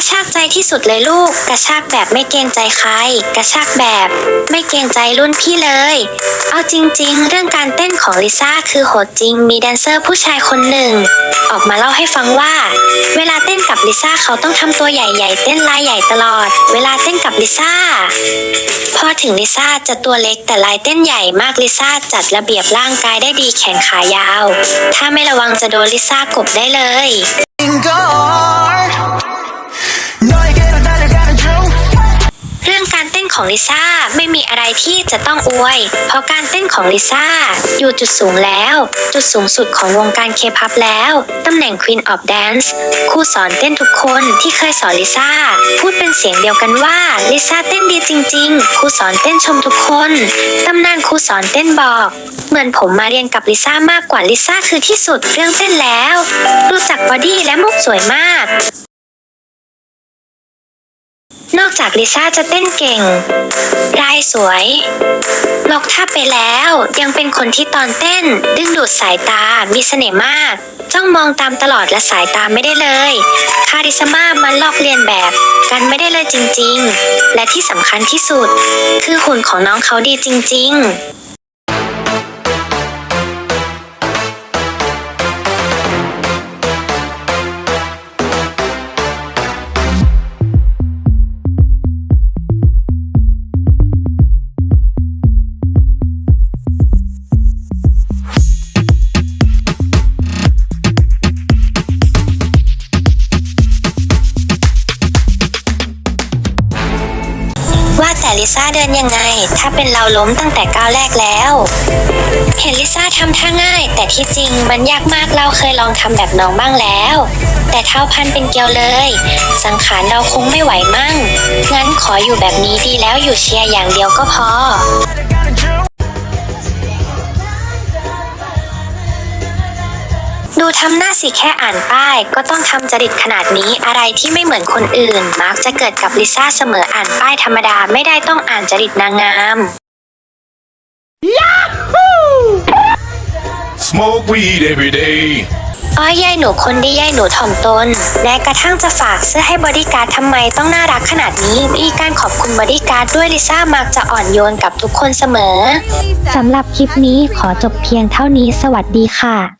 ระชากใจที่สุดเลยลูก กระชากแบบไม่เกรงใจใคร กระชากแบบ ไม่เกรงใจรุ่นพี่เลย เอาจริง ๆ เรื่องการเต้นของลิซ่าคือโหดจริง มีแดนเซอร์ผู้ชายคนหนึ่ง ออกมาเล่าให้ฟังว่า เวลาเต้นกับลิซ่าเขาต้องทำตัวใหญ่ๆ เต้นลายใหญ่ตลอด เวลาเต้นกับลิซ่า พอถึงลิซ่าจะตัวเล็กแต่ลายเต้นใหญ่มากลิซ่าจัดระเบียบร่างกายได้ดีแขนขายาว ถ้าไม่ระวังจะโดนลิซ่ากบได้เลย걸 ของลิซ่าไม่มีอะไรที่จะต้องอวย เพราะการเต้นของลิซ่าอยู่จุดสูงแล้ว จุดสูงสุดของวงการเคพับแล้ว ตำแหน่ง Queen of Dance ครูสอนเต้นทุกคนที่เคยสอนลิซ่า พูดเป็นเสียงเดียวกันว่าลิซ่าเต้นดีจริง ๆ ครูสอนเต้นชมทุกคน ตำนานครูสอนเต้นบอกเหมือนผมมาเรียนกับลิซ่ามากกว่าลิซ่าคือที่สุดเรื่องเต้นแล้ว รู้จักบอดี้และมุกสวยมาก อกจากลิซ่าจะเต้นเก่งรายสวย ลอกท่าไปแล้วยังเป็นคนที่ตอนเต้น ดึงดูดสายตา มีเสน่ห์มาก จ้องมองตามตลอดและสายตาไม่ได้เลย คาริสมามันลอกเลียนแบบกันไม่ได้เลยจริงๆ และที่สำคัญที่สุด คือหุ่นของน้องเขาดีจริง ๆ แต่ลิซ่าเดินยังไง ถ้าเป็นเราล้มตั้งแต่ก้าวแรกแล้ว เห็นลิซ่าทำท่าง่าย แต่ที่จริงมันยากมากเราเคยลองทำแบบน้องบ้างแล้ว แต่เท้าพันเป็นเกลียวเลย สังขารเราคงไม่ไหวมั่ง งั้นขออยู่แบบนี้ดีแล้วอยู่เชียร์อย่างเดียวก็พอ ทำหน้าสิแค่อ่านป้าย ก็ต้องทำจริตขนาดนี้อะไรที่ไม่เหมือนคนอื่น มักจะเกิดกับลิซ่าเสมออ่านป้ายธรรมดาไม่ได้ต้องอ่านจริตนางงาม Smoke weed every day. อ้อยยายหนูคนดียายหนูถ่อมตนแม้กระทั่งจะฝากเสื้อให้บอดี้การ์ดทำไมต้องน่ารักขนาดนี้ มีการขอบคุณบอดี้การ์ดด้วยลิซ่ามักจะอ่อนโยนกับทุกคนเสมอ สำหรับคลิปนี้ขอจบเพียงเท่านี้สวัสดีค่ะ